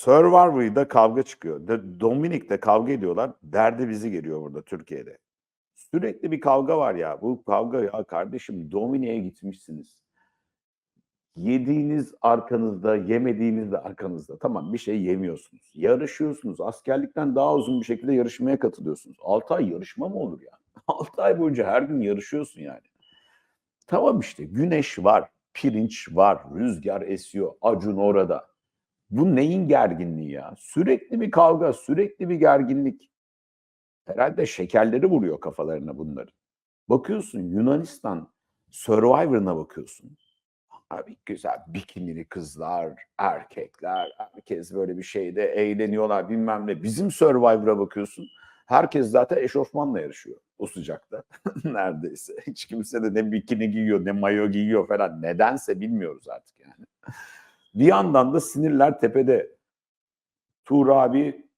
Survivor'da kavga çıkıyor. Dominik'te kavga ediyorlar. Derdi bizi geliyor burada Türkiye'de. Sürekli bir kavga var ya. Bu kavga ya kardeşim Dominik'e gitmişsiniz. Yediğiniz arkanızda, yemediğiniz de arkanızda. Tamam bir şey yemiyorsunuz. Yarışıyorsunuz. Askerlikten daha uzun bir şekilde yarışmaya katılıyorsunuz. 6 ay yarışma mı olur ya? 6 ay boyunca her gün yarışıyorsun yani. Tamam işte güneş var, pirinç var, rüzgar esiyor, Acun orada. Bu neyin gerginliği ya? Sürekli bir kavga, sürekli bir gerginlik. Herhalde şekerleri vuruyor kafalarına bunların. Bakıyorsun Yunanistan Survivor'ına bakıyorsun. Abi güzel bikinili kızlar, erkekler, herkes böyle bir şeyde eğleniyorlar bilmem ne. Bizim Survivor'a bakıyorsun. Herkes zaten eşofmanla yarışıyor o sıcakta neredeyse. Hiç kimse de ne bikini giyiyor ne mayo giyiyor falan. Nedense bilmiyoruz artık yani. Bir yandan da sinirler tepede. Tuğ abi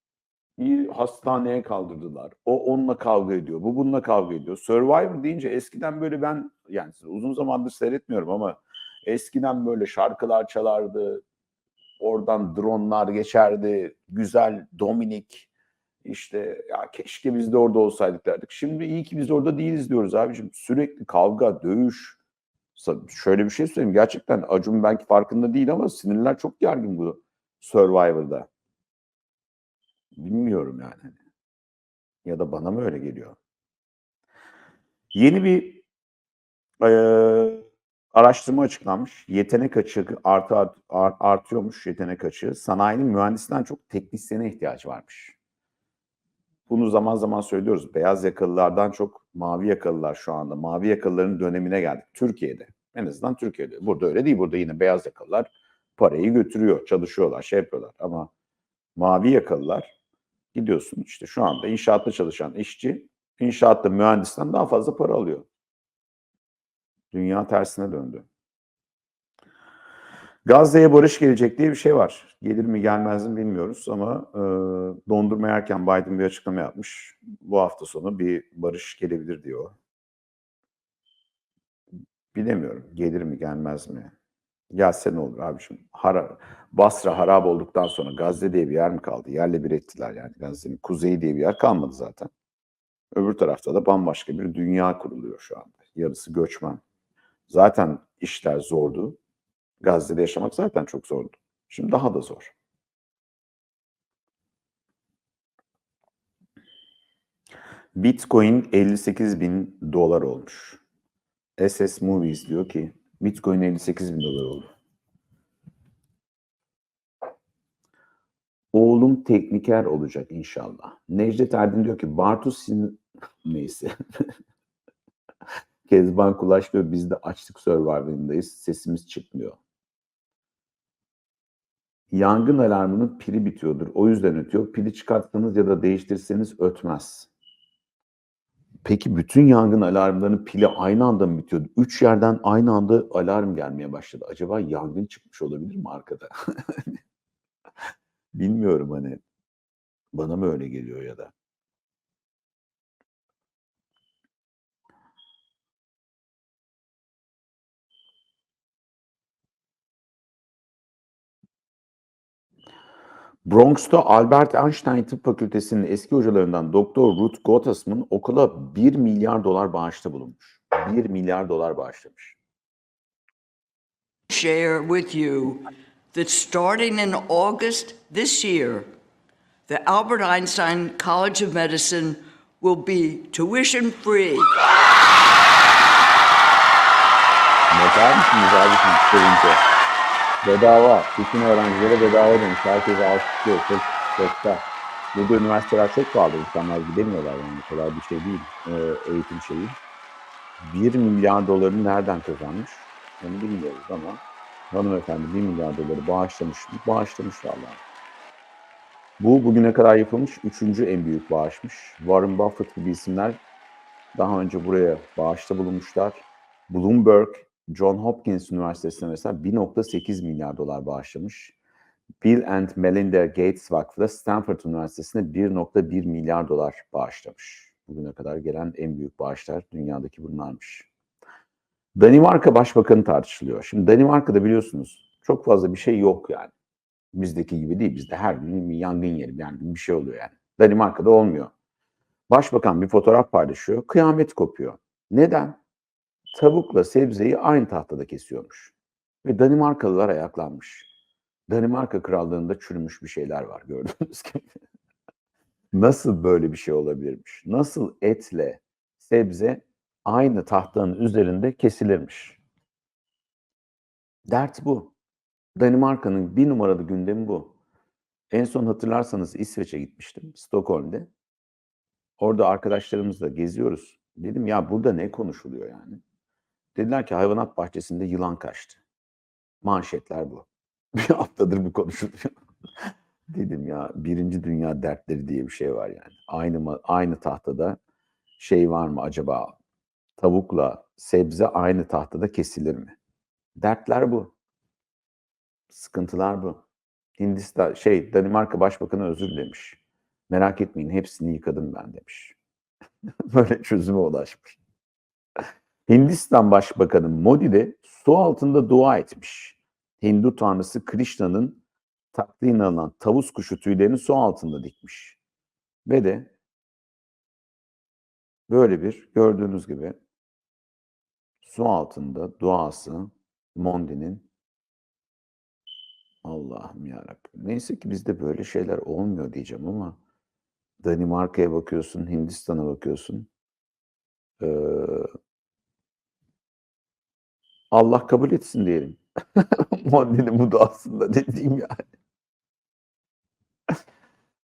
hastaneye kaldırdılar. O onunla kavga ediyor. Bu bununla kavga ediyor. Survivor deyince eskiden böyle ben yani uzun zamandır seyretmiyorum ama eskiden böyle şarkılar çalardı. Oradan dronlar geçerdi. Güzel Dominik işte ya keşke biz de orada olsaydık derdik. Şimdi iyi ki biz orada değiliz diyoruz abicim. Sürekli kavga, dövüş. Şöyle bir şey söyleyeyim. Gerçekten Acun belki farkında değil ama sinirler çok gergin bu Survivor'da. Bilmiyorum yani. Ya da bana mı öyle geliyor? Yeni bir eee, araştırma açıklanmış. Yetenek açığı artı, art- art- artıyormuş yetenek açığı. Sanayinin mühendisinden çok teknisyene ihtiyaç varmış. Bunu zaman zaman söylüyoruz. Beyaz yakalılardan çok mavi yakalılar şu anda. Mavi yakalıların dönemine geldik. Türkiye'de. En azından Türkiye'de. Burada öyle değil. Burada yine beyaz yakalılar parayı götürüyor, çalışıyorlar, şey yapıyorlar. Ama mavi yakalılar gidiyorsun işte şu anda inşaatta çalışan işçi inşaatta mühendisten daha fazla para alıyor. Dünya tersine döndü. Gazze'ye barış gelecek diye bir şey var. Gelir mi gelmez mi bilmiyoruz ama e, dondurma yerken Biden bir açıklama yapmış. Bu hafta sonu bir barış gelebilir diyor. Bilemiyorum. Gelir mi gelmez mi? Gelse ne olur abiciğim? Hara, Basra harap olduktan sonra Gazze diye bir yer mi kaldı? Yerle bir ettiler yani. Gazze'nin kuzeyi diye bir yer kalmadı zaten. Öbür tarafta da bambaşka bir dünya kuruluyor şu anda. Yarısı göçmen. Zaten işler zordu. Gazze'de yaşamak zaten çok zordu. Şimdi daha da zor. Bitcoin 58 bin dolar olmuş. SS Movies diyor ki Bitcoin 58 bin dolar oldu. Oğlum tekniker olacak inşallah. Necdet Erdin diyor ki Bartu sin... Neyse. Kezban Kulaş diyor biz de açlık survivor'ındayız. Sesimiz çıkmıyor. Yangın alarmının pili bitiyordur. O yüzden ötüyor. Pili çıkartsanız ya da değiştirseniz ötmez. Peki bütün yangın alarmlarının pili aynı anda mı bitiyordu? Üç yerden aynı anda alarm gelmeye başladı. Acaba yangın çıkmış olabilir mi arkada? Bilmiyorum hani. Bana mı öyle geliyor ya da? Bronx'ta Albert Einstein Tıp Fakültesi'nin eski hocalarından Doktor Ruth Gottesman okula 1 milyar dolar bağışta bulunmuş. 1 milyar dolar bağışlamış. share with you that starting in August this year, the Albert Einstein College of Medicine will be tuition free. Abicim sevince? Bedava. Bütün öğrencilere bedava demiş. Herkese alkışlıyor. Çok da. Burada üniversiteler çok pahalı. İnsanlar gidemiyorlar yani. Kolay bir şey değil. Ee, eğitim şeyi. 1 milyar dolarını nereden kazanmış? Onu bilmiyoruz ama hanımefendi 1 milyar doları bağışlamış mı? Bağışlamış vallahi. Bu bugüne kadar yapılmış üçüncü en büyük bağışmış. Warren Buffett gibi isimler daha önce buraya bağışta bulunmuşlar. Bloomberg, John Hopkins Üniversitesi'ne mesela 1.8 milyar dolar bağışlamış. Bill and Melinda Gates Vakfı da Stanford Üniversitesi'ne 1.1 milyar dolar bağışlamış. Bugüne kadar gelen en büyük bağışlar dünyadaki bunlarmış. Danimarka Başbakanı tartışılıyor. Şimdi Danimarka'da biliyorsunuz çok fazla bir şey yok yani. Bizdeki gibi değil. Bizde her gün bir yangın yeri yani bir şey oluyor yani. Danimarka'da olmuyor. Başbakan bir fotoğraf paylaşıyor. Kıyamet kopuyor. Neden? Tavukla sebzeyi aynı tahtada kesiyormuş. Ve Danimarkalılar ayaklanmış. Danimarka krallığında çürümüş bir şeyler var gördüğünüz gibi. Nasıl böyle bir şey olabilirmiş? Nasıl etle sebze aynı tahtanın üzerinde kesilirmiş? Dert bu. Danimarka'nın bir numaralı gündemi bu. En son hatırlarsanız İsveç'e gitmiştim, Stockholm'de. Orada arkadaşlarımızla geziyoruz. Dedim ya burada ne konuşuluyor yani? Dediler ki hayvanat bahçesinde yılan kaçtı. Manşetler bu. Bir haftadır bu konuşuluyor. Dedim ya birinci dünya dertleri diye bir şey var yani. Aynı aynı tahtada şey var mı acaba? Tavukla sebze aynı tahtada kesilir mi? Dertler bu. Sıkıntılar bu. Hindistan şey Danimarka Başbakanı özür dilemiş. Merak etmeyin hepsini yıkadım ben demiş. Böyle çözüme ulaşmış. Hindistan Başbakanı Modi de su altında dua etmiş. Hindu tanrısı Krishna'nın taktiğine alınan tavus kuşu tüylerini su altında dikmiş. Ve de böyle bir gördüğünüz gibi su altında duası Mondi'nin Allah'ım yarabbim. Neyse ki bizde böyle şeyler olmuyor diyeceğim ama Danimarka'ya bakıyorsun, Hindistan'a bakıyorsun. Ee, Allah kabul etsin diyelim. Mondi'nin bu duasında dediğim yani.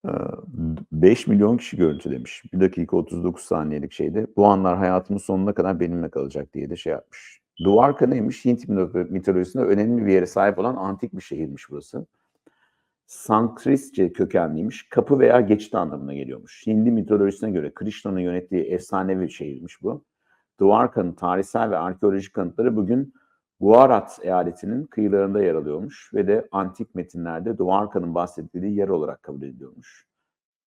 Ee, 5 milyon kişi görüntülemiş. 1 dakika 39 saniyelik şeyde. Bu anlar hayatımın sonuna kadar benimle kalacak diye de şey yapmış. Duvarka neymiş? Hint mito- mitolojisinde önemli bir yere sahip olan antik bir şehirmiş burası. Sanskritçe kökenliymiş. Kapı veya geçit anlamına geliyormuş. Hindi mitolojisine göre Krishna'nın yönettiği efsanevi şehirmiş bu. Dwarka'nın tarihsel ve arkeolojik kanıtları bugün Gujarat eyaletinin kıyılarında yer alıyormuş ve de antik metinlerde Dwarka'nın bahsedildiği yer olarak kabul ediliyormuş.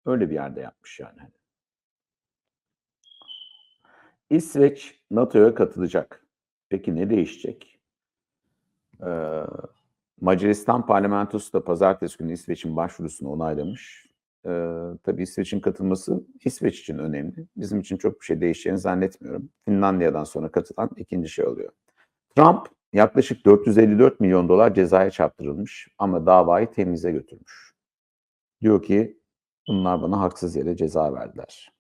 Öyle bir yerde yapmış yani. İsveç NATO'ya katılacak. Peki ne değişecek? Ee, Macaristan parlamentosu da pazartesi günü İsveç'in başvurusunu onaylamış. Ee, tabii İsveç'in katılması İsveç için önemli. Bizim için çok bir şey değişeceğini zannetmiyorum. Finlandiya'dan sonra katılan ikinci şey oluyor. Trump yaklaşık 454 milyon dolar cezaya çarptırılmış ama davayı temize götürmüş. Diyor ki bunlar bana haksız yere ceza verdiler.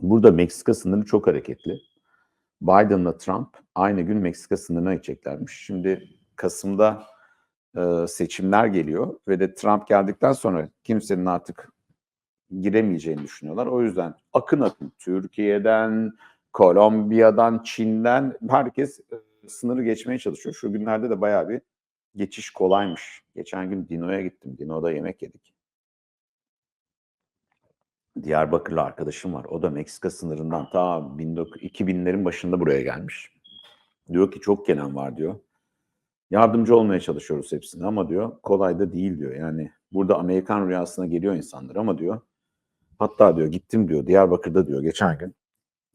Burada Meksika sınırı çok hareketli. Biden'la Trump aynı gün Meksika sınırına gideceklermiş. Şimdi Kasım'da e, seçimler geliyor ve de Trump geldikten sonra kimsenin artık giremeyeceğini düşünüyorlar. O yüzden akın akın Türkiye'den, Kolombiya'dan, Çin'den herkes e, sınırı geçmeye çalışıyor. Şu günlerde de bayağı bir geçiş kolaymış. Geçen gün Dino'ya gittim. Dino'da yemek yedik. Diyarbakırlı arkadaşım var. O da Meksika sınırından ta 2000'lerin başında buraya gelmiş. Diyor ki çok gelen var diyor. Yardımcı olmaya çalışıyoruz hepsine ama diyor kolay da değil diyor. Yani burada Amerikan rüyasına geliyor insanlar ama diyor hatta diyor gittim diyor Diyarbakır'da diyor geçen gün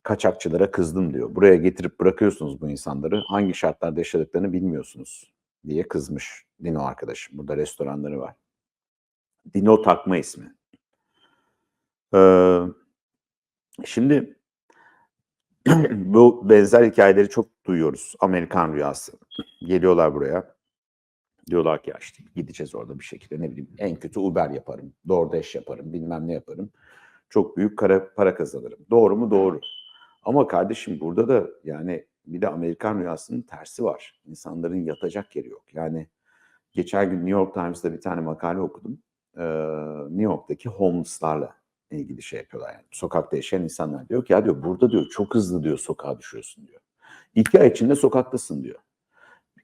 kaçakçılara kızdım diyor. Buraya getirip bırakıyorsunuz bu insanları. Hangi şartlarda yaşadıklarını bilmiyorsunuz diye kızmış Dino arkadaşım. Burada restoranları var. Dino takma ismi. Ee, şimdi bu benzer hikayeleri çok duyuyoruz. Amerikan rüyası. Geliyorlar buraya. Diyorlar ki ya işte gideceğiz orada bir şekilde ne bileyim en kötü Uber yaparım, DoorDash yaparım, bilmem ne yaparım. Çok büyük para, para kazanırım. Doğru mu? Doğru. Ama kardeşim burada da yani bir de Amerikan rüyasının tersi var. İnsanların yatacak yeri yok. Yani geçen gün New York Times'da bir tane makale okudum. Ee, New York'taki homeless'larla ilgili şey yapıyorlar yani. Sokakta yaşayan insanlar diyor ki ya diyor burada diyor çok hızlı diyor sokağa düşüyorsun diyor. İki ay içinde sokaktasın diyor.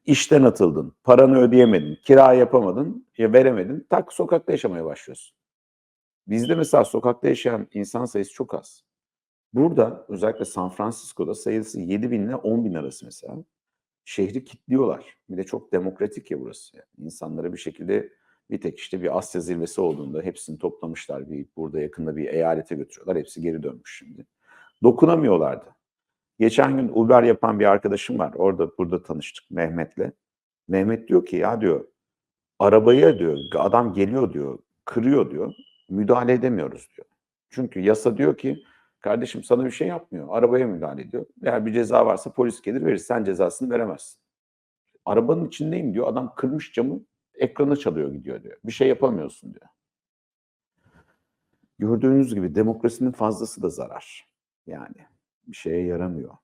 İşten atıldın, paranı ödeyemedin, kira yapamadın, ya veremedin, tak sokakta yaşamaya başlıyorsun. Bizde mesela sokakta yaşayan insan sayısı çok az. Burada özellikle San Francisco'da sayısı 7 bin ile 10 bin arası mesela. Şehri kilitliyorlar. Bir de çok demokratik ya burası. Yani insanlara bir şekilde bir tek işte bir Asya zirvesi olduğunda hepsini toplamışlar. Bir, burada yakında bir eyalete götürüyorlar. Hepsi geri dönmüş şimdi. Dokunamıyorlardı. Geçen gün Uber yapan bir arkadaşım var. Orada burada tanıştık Mehmet'le. Mehmet diyor ki ya diyor arabaya diyor adam geliyor diyor kırıyor diyor müdahale edemiyoruz diyor. Çünkü yasa diyor ki kardeşim sana bir şey yapmıyor arabaya müdahale ediyor. Eğer bir ceza varsa polis gelir verir sen cezasını veremezsin. Arabanın içindeyim diyor adam kırmış camı ekranı çalıyor gidiyor diyor. Bir şey yapamıyorsun diyor. Gördüğünüz gibi demokrasinin fazlası da zarar. Yani bir şeye yaramıyor.